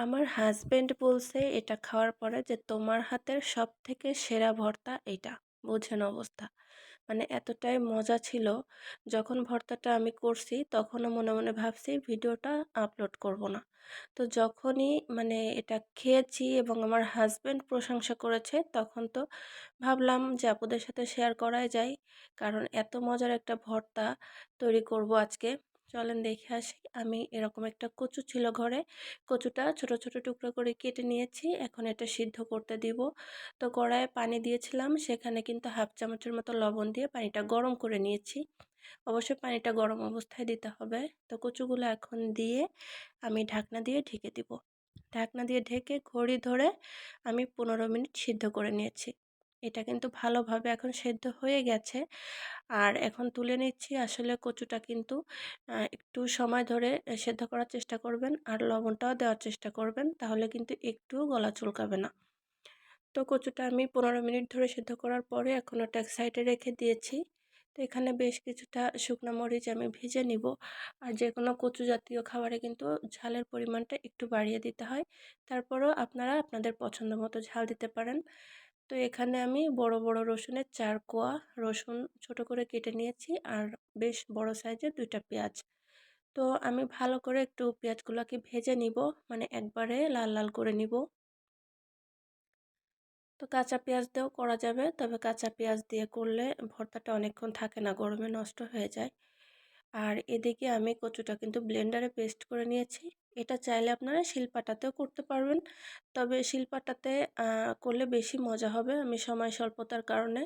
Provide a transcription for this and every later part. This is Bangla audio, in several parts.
আমার হাজবেন্ড বলছে এটা খাওয়ার পরে যে তোমার হাতের সব থেকে সেরা ভর্তা এইটা। বোঝেন অবস্থা। মানে এতটাই মজা ছিল, যখন ভর্তাটা আমি করছি তখনও মনে মনে ভাবছি ভিডিওটা আপলোড করব না। তো যখনই মানে এটা খেয়েছি এবং আমার হাজব্যান্ড প্রশংসা করেছে তখন তো ভাবলাম যে আপুদের সাথে শেয়ার করাই যায়, কারণ এত মজার একটা ভর্তা তৈরি করব আজকে। চলেন দেখে আসি। আমি এরকম একটা কচু ছিল ঘরে। কচুটা ছোট ছোট টুকরো করে কেটে নিয়েছি। এখন এটা সিদ্ধ করতে দিব। তো কড়াইয়ে পানি দিয়েছিলাম। সেখানে কিন্তু হাফ চামচের মতো লবণ দিয়ে পানিটা গরম করে নিয়েছি। অবশ্যই পানিটা গরম অবস্থায় দিতে হবে। তো কচুগুলো এখন দিয়ে আমি ঢাকনা দিয়ে ঢেকে দিব। ঢাকনা দিয়ে ঢেকে ঘড়ি ধরে আমি পনেরো মিনিট সিদ্ধ করে নিয়েছি। এটা কিন্তু ভালোভাবে এখন সেদ্ধ হয়ে গেছে। আর এখন তুলে নিচ্ছি, আসলে কচুটা কিন্তু একটু সময় ধরে সেদ্ধ করার চেষ্টা করবেন আর লবণটাও দেওয়ার চেষ্টা করবেন, তাহলে কিন্তু একটুও গলা চুলকাবে না। তো কচুটা আমি পনেরো মিনিট ধরে সেদ্ধ করার পরে এখন ওটা এক সাইডে রেখে দিয়েছি। তো এখানে বেশ কিছুটা শুকনো মরিচ আমি ভেজে নিব। আর যে কোনো কচু জাতীয় খাবারে কিন্তু ঝালের পরিমাণটা একটু বাড়িয়ে দিতে হয়। তারপরও আপনারা আপনাদের পছন্দ মতো ঝাল দিতে পারেন। তো এখানে আমি বড় বড় রসুনের চার কোয়া রসুন ছোট করে কেটে নিয়েছি আর বেশ বড় সাইজের দুইটা পেঁয়াজ। তো আমি ভালো করে একটু পেঁয়াজগুলোকে ভেজে নিব মানে একবারে লাল লাল করে নিব। তো কাঁচা পেঁয়াজ দিয়েও করা যাবে, তবে কাঁচা পেঁয়াজ দিয়ে করলে ভর্তাটা অনেকক্ষণ থাকে না, গরমে নষ্ট হয়ে যায়। আর এদিকে আমি কচুটা কিন্তু ব্লেন্ডারে পেস্ট করে নিয়েছি। এটা চাইলে আপনারা শিলপাটাতেও করতে পারবেন। তবে শিলপাটাতে করলে বেশি মজা হবে। আমি সময় স্বল্পতার কারণে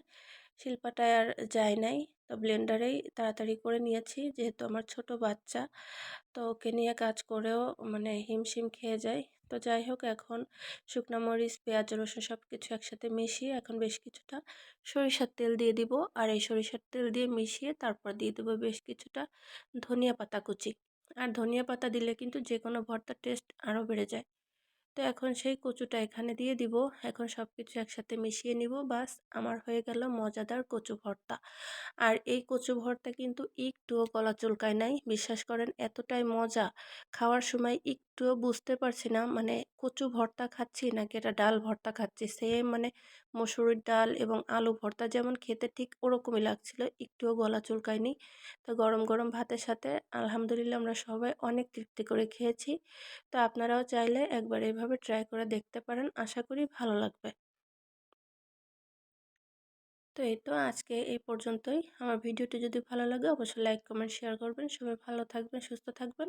শিলপাটায় আর যাই নাই। তো ব্লেন্ডারেই তাড়াতাড়ি করে নিয়েছি। যেহেতু আমার ছোট বাচ্চা, তো ওকে নিয়ে কাজ করেও মানে হিমশিম খেয়ে যায়। তো যাই হোক, এখন শুকনো মরিচ, পেঁয়াজ, রসুন সব কিছু একসাথে মিশিয়ে এখন বেশ কিছুটা সরিষার তেল দিয়ে দিব। আর এই সরিষার তেল দিয়ে মিশিয়ে তারপর দিয়ে দেবো বেশ কিছুটা ধনিয়া পাতা কুচি। আর ধনিয়া পাতা দিলে কিন্তু যে কোনো ভর্তার টেস্ট আরও বেড়ে যায়। তো এখন সেই কচুটা এখানে দিয়ে দিব। এখন সব কিছু একসাথে মিশিয়ে নিব। বাস আমার হয়ে গেল মজাদার কচু ভর্তা। আর এই কচু ভর্তা কিন্তু একটুও গলা চুলকায় নাই। বিশ্বাস করেন, এতটাই মজা। খাওয়ার সময় একটুও বুঝতে পারছি না। মানে কচু ভর্তা খাচ্ছি নাকি এটা ডাল ভর্তা খাচ্ছি? সেম মানে মসুরির ডাল এবং আলু ভর্তা যেমন খেতে ঠিক ওরকমই লাগছিল, একটুও গলা চুলকায়নি। তো গরম গরম ভাতের সাথে আলহামদুলিল্লাহ আমরা সবাই অনেক তৃপ্তি করে খেয়েছি। তো আপনারাও চাইলে একবার এভাবে ট্রাই করে দেখতে পারেন, আশা করি ভালো লাগবে। তো এই তো আজকে এই পর্যন্তই। আমার ভিডিওটি যদি ভালো লাগে অবশ্যই লাইক কমেন্ট শেয়ার করবেন। সবাই ভালো থাকবেন, সুস্থ থাকবেন।